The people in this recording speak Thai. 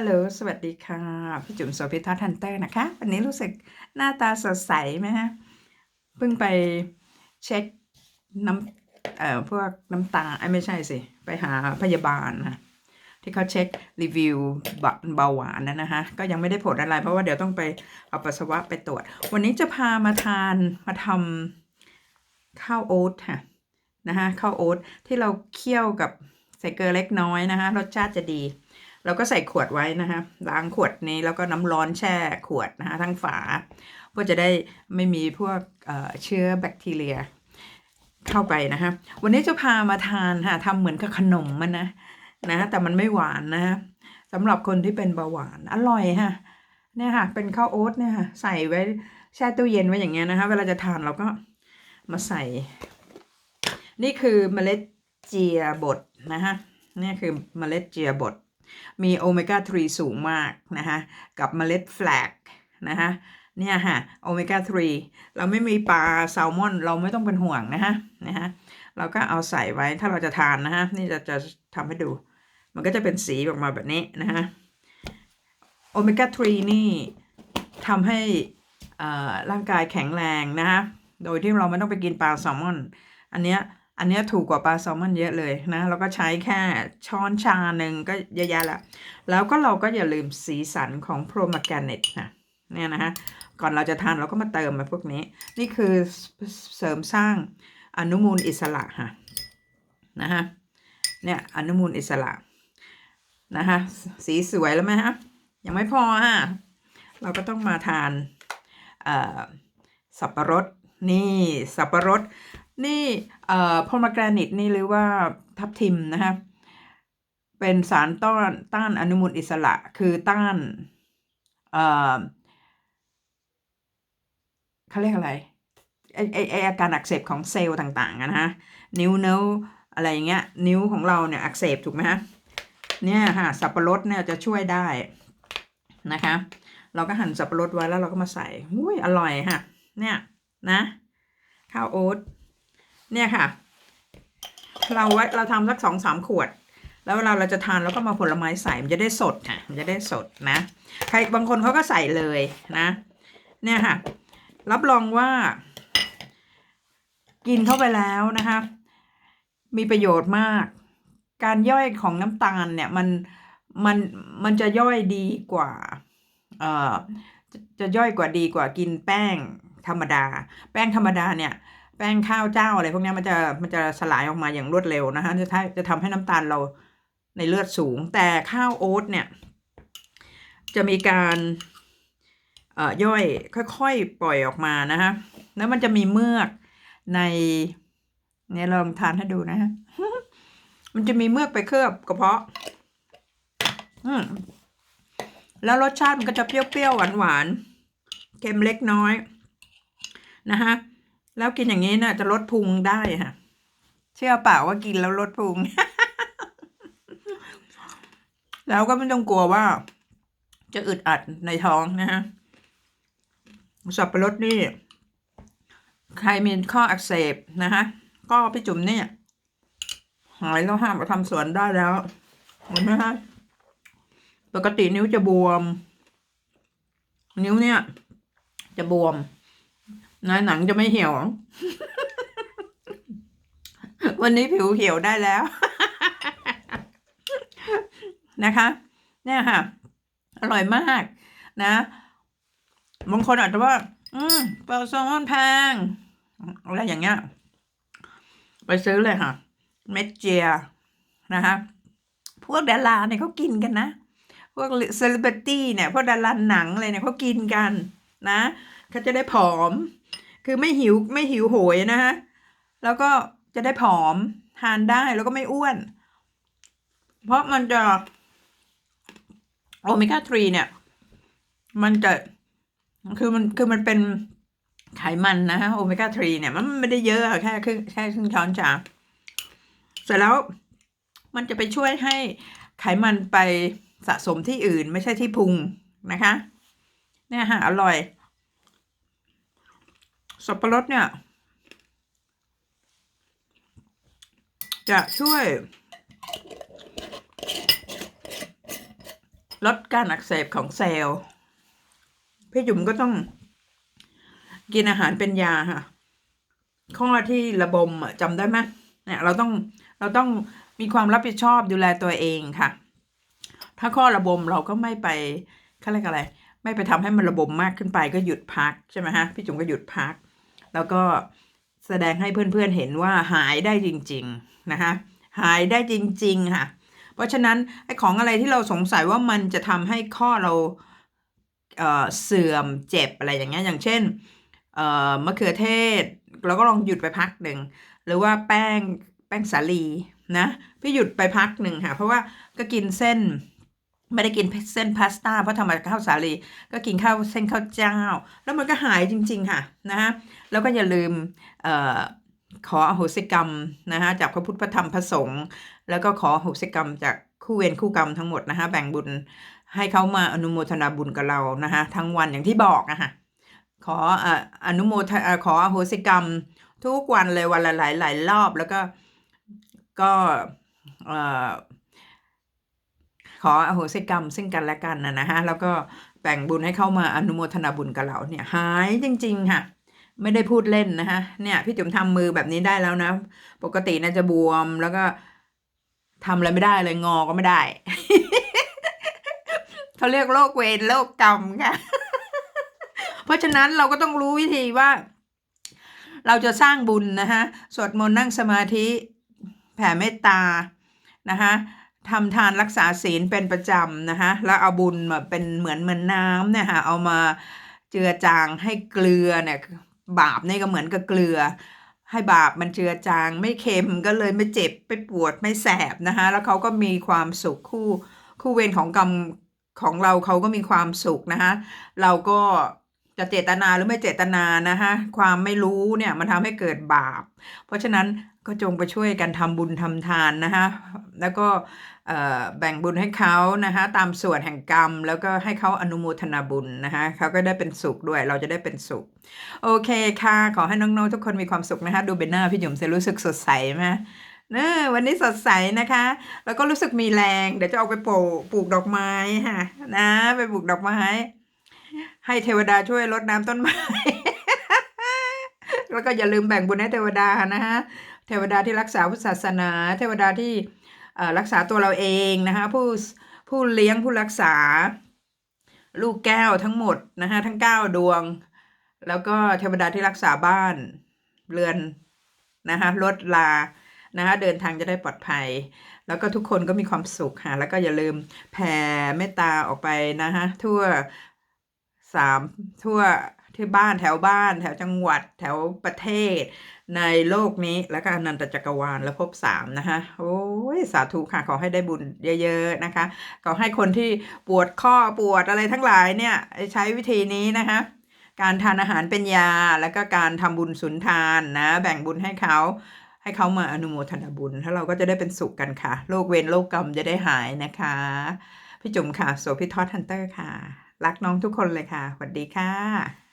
ฮัลโหล สวัสดีค่ะ พี่จุ๋มโสภิทัศน์ฮันเตอร์นะคะ วันนี้รู้สึกหน้าตาสดใสไหมฮะ เพิ่งไปเช็คน้ำเอ่อพวกน้ำตาไอ้ไม่ใช่สิ ไปหาพยาบาลนะที่เขาเช็ครีวิวเบาเบาหวานนะนะคะ ก็ยังไม่ได้ผลอะไร เพราะว่าเดี๋ยวต้องไปเอาปัสสาวะไปตรวจ วันนี้จะพามาทานมาทำข้าวโอ๊ตค่ะนะคะข้าวโอ๊ตที่เราเคี่ยวกับใส่เกลือเล็กน้อยนะคะ รสชาติจะดี เราก็ใส่ขวดไว้นะคะล้างขวดนี้แล้วก็น้ำร้อนแช่ขวดนะคะทั้งฝาเพื่อจะได้ไม่มีพวกเเชื้อแบคทีเรีย เข้าไปนะคะวันนี้จะพามาทานค่ะทำเหมือนกับขนมมันนะนะแต่มันไม่หวานนะสำหรับคนที่เป็นเบาหวานอร่อยค่ะเนี่ยค่ะ เป็นข้าวโอ๊ตเนี่ยค่ะใส่ไว้แช่ตู้เย็นไว้อย่างเงี้ยนะคะ เวลาจะทานเราก็มาใส่ นี่คือเมล็ดเจียบดนะคะนี่คือเมล็ดเจียบด มีโอเมก้า 3 สูงมากนะคะกับเมล็ดแฟลกนะคะเนี่ยฮะโอเมก้า 3 เราไม่มีปลาแซลมอน เราไม่ต้องเป็นห่วงนะคะนะคะเราก็เอาใส่ไว้ถ้าเราจะทานนะคะนี่จะจะทำให้ดู มันก็จะเป็นสีออกมาแบบนี้นะคะโอเมก้า 3 นี่ทำให้อ่าร่างกายแข็งแรงนะคะโดยที่เราไม่ต้องไปกินปลาแซลมอน อันเนี้ย อันนี้ถูกกว่าปลาแซลมอนเยอะเลยนะแล้วก็ใช้แค่ช้อนชาหนึ่งก็เยอะแยะละแล้วก็เราก็อย่าลืมสีสันของโพรมาแกเนตนะเนี่ยนะฮะก่อนเราจะทานเราก็มาเติมมาพวกนี้ นี่คือเสริมสร้างอนุมูลอิสระค่ะนะฮะเนี่ยอนุมูลอิสระนะคะสีสวยแล้วไหมฮะยังไม่พอฮะเราก็ต้องมาทานสับปะรดนี่สับปะรด นี่เอ่อพอมกรนิตนี่หรือว่าทับทิมนะคะเป็นสารต้านต้านอนุมูลอิสระ คือต้านเอ่อเขาเรียกอะไรไอไอไออาการอักเสบของเซลล์ต่างๆนะฮะนิ้วเนิ้วอะไรอย่างเงี้ยนิ้วของเราเนี่ยอักเสบถูกไหมฮะเนี่ยค่ะสับปะรดเนี่ยจะช่วยได้นะคะ เราก็หั่นสับปะรดไว้แล้วเราก็มาใส่อุ้ยอร่อยค่ะเนี่ยนะข้าวโอ๊ต เนี่ยค่ะ เราไว้เราทำสักสองสามขวด แล้วเวลาเราจะทานเราก็มาผลไม้ใส่มันจะได้สดค่ะมันจะได้สดนะ ใครบางคนเขาก็ใส่เลยนะ เนี่ยค่ะ รับรองว่า กินเข้าไปแล้วนะคะ มีประโยชน์มาก การย่อยของน้ำตาลเนี่ยมันมันมันจะย่อยดีกว่าเอ่อจะจะย่อยกว่าดีกว่ากินแป้งธรรมดา แป้งธรรมดาเนี่ย แป้งข้าวเจ้าอะไรพวกนี้มันจะมันจะสลายออกมาอย่างรวดเร็วนะคะจะทำจะทำให้น้ำตาลเราในเลือดสูง แต่ข้าวโอ๊ตเนี่ย จะมีการเอ่อย่อยค่อยๆ ปล่อยออกมานะคะแล้วมันจะมีเมือกในเนี่ยลองทานให้ดูนะฮะมันจะมีเมือกไปเคลือบกระเพาะ อืมแล้วรสชาติมันก็จะเปรี้ยวๆหวานๆเค็มเล็กน้อย นะคะ แล้วกินอย่างนี้น่ะ จะลดพุงได้ค่ะ เชื่อเปล่าว่ากินแล้วลดพุง แล้วก็ไม่ต้องกลัวว่า จะอึดอัดในท้องนะฮะสับปะรดนี่ ใครมีข้ออักเสบนะฮะ ก็พี่จุ๋มเนี่ย หายแล้วห้ามมาทำสวนได้แล้วเห็นไหมฮะปกตินิ้วจะบวม นิ้วเนี่ย จะบวม นะหนังจะไม่เหี่ยว วันนี้ผิวเหี่ยวได้แล้ว นะคะ เนี่ยค่ะ อร่อยมาก นะบางคนอาจจะว่า อืมปลาแซลมอนแพงอะไรอย่างเงี้ย ไปซื้อเลยค่ะ เม็ดเจียนะคะพวกดาราเนี่ยเขากินกันนะ พวกเซเลบริตี้เนี่ย พวกดาราหนังอะไรเนี่ยเขากินกันนะเขาจะได้ผอม คือไม่หิวไม่หิวโหยนะฮะ แล้วก็จะได้ผอมทานได้แล้วก็ไม่อ้วน เพราะมันจะโอเมก้า 3 เนี่ย มันจะคือมันคือมันเป็นไขมันนะฮะโอเมก้า 3 เนี่ย มันไม่ได้เยอะแค่ครึ่งแค่ครึ่งช้อนชาเสร็จแล้วมันจะไปช่วยให้ไขมันไปสะสมที่อื่นไม่ใช่ที่พุงนะคะ เนี่ยฮะอร่อย สับปะรดเนี่ย จะช่วยลดการอักเสบของเซลล์ พี่จุ๋มก็ต้องกินอาหารเป็นยาค่ะ ข้อที่ระบมอะจำได้ไหมเนี่ยเราต้องเราต้องมีความรับผิดชอบดูแลตัวเองค่ะ ถ้าข้อระบมเราก็ไม่ไปเขาเรียกอะไร ไม่ไปทำให้มันระบมมากขึ้นไปก็หยุดพักใช่ไหมฮะ พี่จุ๋มก็หยุดพัก แล้วก็แสดงให้เพื่อนๆเห็นว่าหายได้จริงๆนะคะหายได้จริง ๆ ค่ะ เพราะฉะนั้นไอ้ของอะไรที่เราสงสัยว่ามันจะทำให้ข้อเราเเสื่อมเจ็บอะไรอย่างเงี้ยอย่างเช่นเมะเขือเทศเราก็ลองหยุดไปพักหนึ่งหรือว่าแป้งแป้งสาลีนะพี่หยุดไปพักหนึ่งค่ะ เพราะว่าก็กินเส้น ไม่ได้กินเส้นพาสต้าเพราะทำมาจากข้าวสาลีก็กินข้าวเส้นข้าวเจ้า แล้วมันก็หายจริง ๆ ค่ะนะฮะแล้วก็อย่าลืมออขออโหสิกรรมนะฮะจากพระพุทธพระธรรมพระสงฆ์แล้วก็ขออโหสิกรรมจากคู่เวรคู่กรรมทั้งหมดนะคะแบ่งบุญให้เขามาอนุโมทนาบุญกับเรานะคะทั้งวันอย่างที่บอกนะคะขออนุโมทนาขออโหสิกรรมทุกวันเลยวันละหลายหลายๆรอบแล้วก็ก็เอ่อ ขออโหสิกรรมซึ่งกันและกันนะนะฮะแล้วก็แบ่งบุญให้เข้ามาอนุโมทนาบุญกับเราเนี่ยหายจริง ๆ ค่ะ ไม่ได้พูดเล่นนะคะเนี่ยพี่จุ๋มทำมือแบบนี้ได้แล้วนะ ปกติน่าจะบวมแล้วก็ทำอะไรไม่ได้เลยงอก็ไม่ได้เขาเรียกโรคเวรโรคกรรมค่ะ เพราะฉะนั้นเราก็ต้องรู้วิธีว่า เราจะสร้างบุญนะคะสวดมนต์นั่งสมาธิแผ่เมตตานะคะ ทำทานรักษาศีลเป็นประจำนะคะแล้วเอาบุญมาเป็นเหมือนเหมือนน้ำเนี่ยค่ะเอามาเจือจางให้เกลือเนี่ยบาปนี่ก็เหมือนกับเกลือ ให้บาปมันเจือจาง ไม่เค็มก็เลยไม่เจ็บไม่ปวดไม่แสบนะคะแล้วเขาก็มีความสุขคู่คู่เวรของกรรมของเราเขาก็มีความสุขนะคะเราก็จะเจตนาหรือไม่เจตนานะคะความไม่รู้เนี่ยมันทำให้เกิดบาป เพราะฉะนั้นก็จงไปช่วยกันทำบุญทำทานนะคะแล้วก็ แบ่งบุญให้เขานะคะตามส่วนแห่งกรรม แล้วก็ให้เขาอนุโมทนาบุญนะคะเขาก็ได้เป็นสุขด้วย เราจะได้เป็นสุข โอเคค่ะ ขอให้น้องๆทุกคนมีความสุขนะคะดูเบนหน้าพี่หยุ่มจะรู้สึกสดใสไหมเนอวันนี้สดใสนะคะ แล้วก็รู้สึกมีแรง เดี๋ยวจะออกไปปลูกปลูกดอกไม้ค่ะนะ ไปปลูกดอกไม้ ให้เทวดาช่วยรดน้ำต้นไม้ แล้วก็อย่าลืมแบ่งบุญให้เทวดานะคะเทวดาที่รักษาพุทธศาสนา เทวดาที่ รักษาตัวเราเองนะคะผู้ผู้เลี้ยงผู้รักษา ลูกแก้วทั้งหมดนะคะทั้งเก้าดวง แล้วก็เทวดาที่รักษาบ้านเรือนนะคะลดลานะคะเดินทางจะได้ปลอดภัย แล้วก็ทุกคนก็มีความสุขค่ะแล้วก็อย่าลืมแผ่เมตตาออกไปนะคะทั่ว สามทั่วที่บ้านแถวบ้าน แถวจังหวัดแถวประเทศ ในโลกนี้แล้วก็อนันตจักรวาลและภพสามนะคะโอ้ยสาธุค่ะขอให้ได้บุญเยอะๆนะคะขอให้คนที่ปวดข้อปวดอะไรทั้งหลายเนี่ยใช้วิธีนี้นะคะการทานอาหารเป็นยา แล้วก็การทำบุญสุนทานนะ แบ่งบุญให้เขาให้เขามาอนุโมทนาบุญแล้วเราก็จะได้เป็นสุขกันค่ะโรคเวรโรคกรรมจะได้หายนะคะ พี่จุ๋มค่ะ โสพิทอดฮันเตอร์ค่ะ รักน้องทุกคนเลยค่ะสวัสดีค่ะ